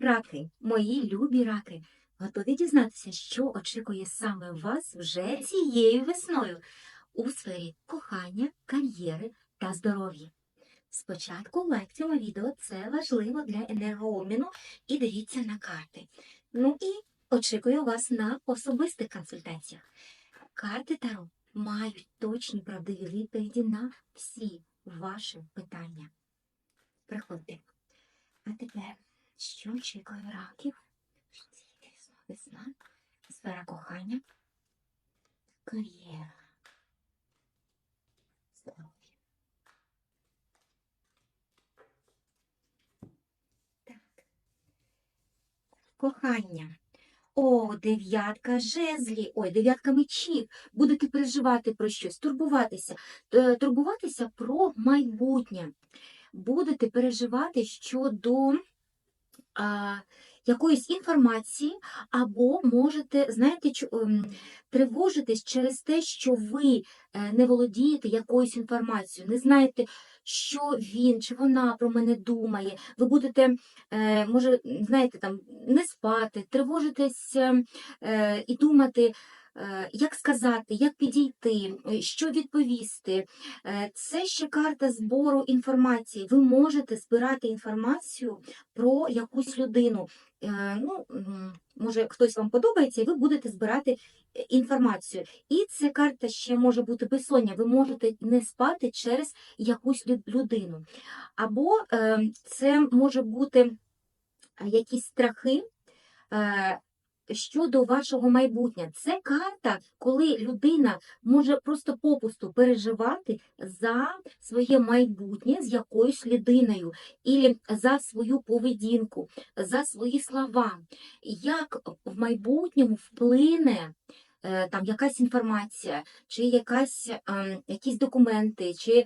Раки, мої любі раки, готові дізнатися, що очікує саме вас вже цією весною у сфері кохання, кар'єри та здоров'я. Спочатку лайк цьому відео це важливо для енергообміну і дивіться на карти. Ну і очікую вас на особистих консультаціях. Карти Таро мають точні правдиві відповіді на всі ваші питання. Приходьте. А тепер, очікує раків? Весна, сфера кохання, кар'єра, здоров'я. Так. Кохання. О, дев'ятка жезлі, ой, дев'ятка мечів. Будете переживати про щось, турбуватися, турбуватися про майбутнє. Будете переживати щодо якоїсь інформації, або можете, знаєте, ем, тривожитись через те, що ви е, не володієте якоюсь інформацією, не знаєте, що він чи вона про мене думає. Ви будете, е, може, знаєте, там не спати, тривожитись е, е, і думати. Е, Як сказати, як підійти, е, що відповісти. Е, Це ще карта збору інформації. Ви можете збирати інформацію про якусь людину. Ну, може, хтось вам подобається, і ви будете збирати інформацію. І ця карта ще може бути безсоння. Ви можете не спати через якусь людину. Або е, це може бути якісь страхи. Щодо вашого майбутнього, це карта, коли людина може просто попусту переживати за своє майбутнє з якоюсь людиною, і за свою поведінку, за свої слова. Як в майбутньому вплине е, там якась інформація, чи якась, ем, якісь документи, чи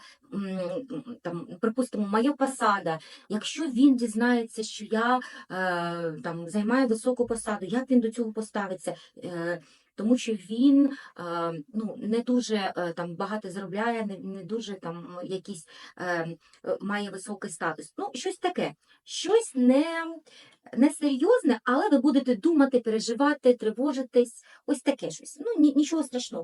там, припустимо, моя посада. Якщо він дізнається, що я е, там займаю високу посаду, як він до цього поставиться? Е, тому що він е, ну, не дуже там багато заробляє, не, не дуже там якийсь має високий статус. Ну, щось таке, щось не, не серйозне, але ви будете думати, переживати, тривожитись, ось таке щось. Ну, ні, нічого страшного.